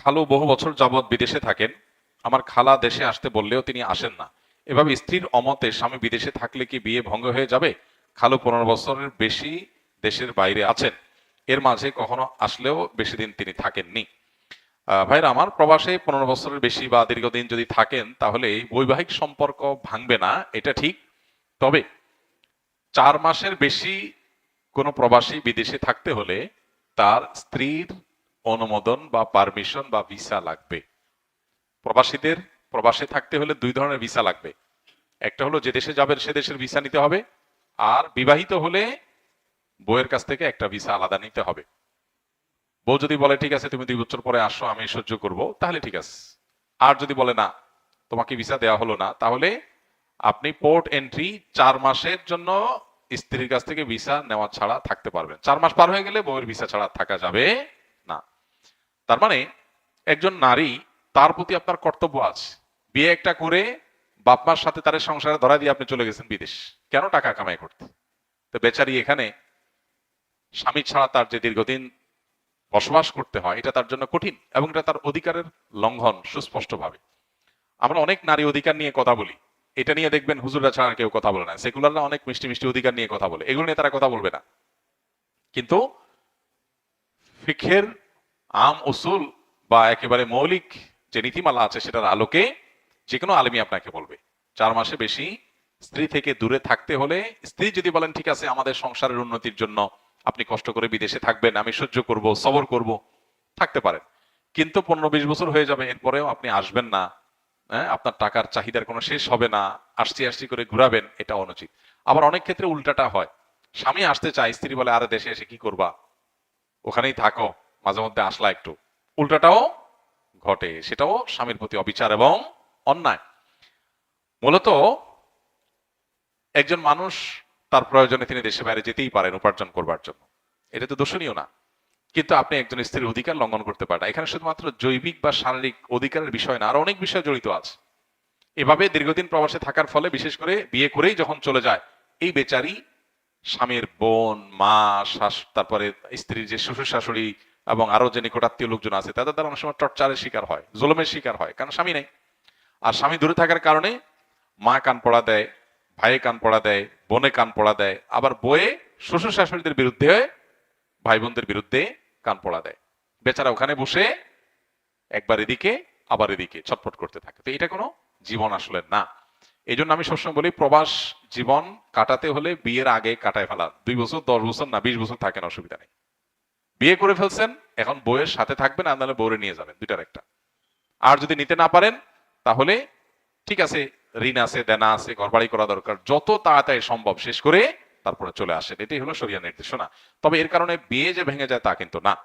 খালু বহু বছর যাবৎ বিদেশে থাকেন। আমার খালা দেশে আসতে বললেও তিনি আসেন না। এভাবে স্ত্রীর অমতে স্বামী বিদেশে থাকলে কি বিয়ে ভঙ্গ হয়ে যাবে? খালু পনেরো বছরের বেশি দেশের বাইরে আছেন। এর মাঝে কখনো আসলেও বেশি দিন তিনি থাকেননি। ভাইরা, আমার প্রবাসে পনেরো বছরের বেশি বা দীর্ঘদিন যদি থাকেন, তাহলে বৈবাহিক সম্পর্ক ভাঙবে না, এটা ঠিক। তবে চার মাসের বেশি কোনো প্রবাসী বিদেশে থাকতে হলে তার স্ত্রীর অনুমোদন বা পারমিশন বা ভিসা লাগবে। প্রবাসীদের, প্রবাসে থাকতে হলে দুই ধরনের ভিসা লাগবে। একটা হলো যে দেশে যাবেন সে দেশের ভিসা নিতে হবে, আর বিবাহিত হলে বউয়ের কাছ থেকে একটা ভিসা আলাদা নিতে হবে। বউ যদি বলে, ঠিক আছে, তুমি দুই বছর পরে আসো, আমি সহ্য করব, তাহলে ঠিক আছে। আর যদি বলে, না, তোমাকে ভিসা দেওয়া হলো না, তাহলে আপনি পোর্ট এন্ট্রি চার মাসের জন্য স্ত্রীর কাছ থেকে ভিসা নেওয়া ছাড়া থাকতে পারবেন। চার মাস পার হয়ে গেলে বউয়ের ভিসা ছাড়া থাকা যাবে তার মানে একজন নারী, তার প্রতি আপনার কর্তব্য আছে। বিয়ে একটা করে বাপমার সাথে তার সংসারে ধরা দিয়ে আপনি চলে গেছেন বিদেশ। কেন টাকা কামাই করতে? তো বেচারি এখানে স্বামী ছাড়া তার যে দীর্ঘদিন বসবাস করতে হয়, এটা তার জন্য কঠিন এবং এটা তার অধিকারের লঙ্ঘন সুস্পষ্টভাবে। আমরা অনেক নারী অধিকার নিয়ে কথা বলি। এটা নিয়ে দেখবেন হুজুররা ছাড়া কেউ কথা বলে না। সেকুলাররা অনেক মিষ্টি মিষ্টি অধিকার নিয়ে কথা বলে। এগুলো নিয়ে তারা কথা বলবে না। কিন্তু ফিখের আম উসুল বা একেবারে মৌলিক যে নীতিমালা আছে সেটার আলোকে যে কোনো আলেমী আপনাকে বলবে। চার মাসে বেশি স্ত্রী থেকে দূরে থাকতে হলে স্ত্রী যদি বলেন ঠিক আছে আমাদের সংসারের উন্নতির জন্য আপনি কষ্ট করে বিদেশে থাকবেন আমি সহ্য করব সবর করব। থাকতে পারেন। কিন্তু পনেরো বিশ বছর হয়ে যাবে এরপরেও আপনি আসবেন না। হ্যাঁ, আপনার টাকার চাহিদার কোনো শেষ হবে না। আসছি আসছি করে ঘুরাবেন এটা অনুচিত। আবার অনেক ক্ষেত্রে উল্টাটা হয়। স্বামী আসতে চায় স্ত্রী বলে আরে দেশে এসে কি করবা? ওখানেই থাকো। মাঝে মধ্যে আসলা একটু। উল্টাটাও ঘটে, সেটাও স্বামীর প্রতি অবিচার এবং অন্যায়। মূলত একজন মানুষ তার প্রয়োজনে তিনি দেশে বাইরে যেতেই পারেন উপার্জন করবার জন্য। এটা তো দোষণীয় না। কিন্তু আপনি একজন স্ত্রীর অধিকার লঙ্ঘন করতে পারেন এখানে শুধুমাত্র জৈবিক বা শারীরিক অধিকারের বিষয় না, আর অনেক বিষয় জড়িত আছে। এভাবে দীর্ঘদিন প্রবাসে থাকার ফলে, বিশেষ করে বিয়ে করেই যখন চলে যায়, এই বেচারি স্বামীর বোন, মা শাশ তারপরে স্ত্রীর যে শ্বশুর শাশুড়ি এবং আরও যে নিকটাত্মীয় লোকজন আছে, তাদের দ্বারা অনেক সময় টর্চারের শিকার হয়, জুলমের শিকার হয়, কারণ স্বামী নেই। আর স্বামী দূরে থাকার কারণে মা কান পড়া দেয়, ভাইয়ে কান পড়া দেয়, বোনে কান পড়া দেয়, আবার বয়ে শ্বশুর শাশুড়িদের বিরুদ্ধে ভাই বোনদের বিরুদ্ধে কান পড়া দেয়। বেচারা ওখানে বসে একবার এদিকে, আবার এদিকে ছটফট করতে থাকে। তো এটা কোনো জীবন আসলে না। এই জন্য আমি সবসময় বলি, প্রবাস জীবন কাটাতে হলে বিয়ের আগে কাটায় ফেলা। দুই বছর, দশ বছর না, বিশ বছর থাকেন অসুবিধা নেই। বিয়ে করে ফেলছেন, এখন বউয়ের সাথে থাকবেন, আর নাহলে বউরে নিয়ে যাবেন, দুইটার একটা। আর যদি নিতে না পারেন, তাহলে ঠিক আছে, ঋণ আছে, দেনা আছে, ঘরবাড়ি করা দরকার, যত তাড়াতাড়ি সম্ভব শেষ করে তারপরে চলে আসেন। এটাই হলো সরিয়া নির্দেশনা। তবে এর কারণে বিয়ে যে ভেঙে যায় তা কিন্তু না।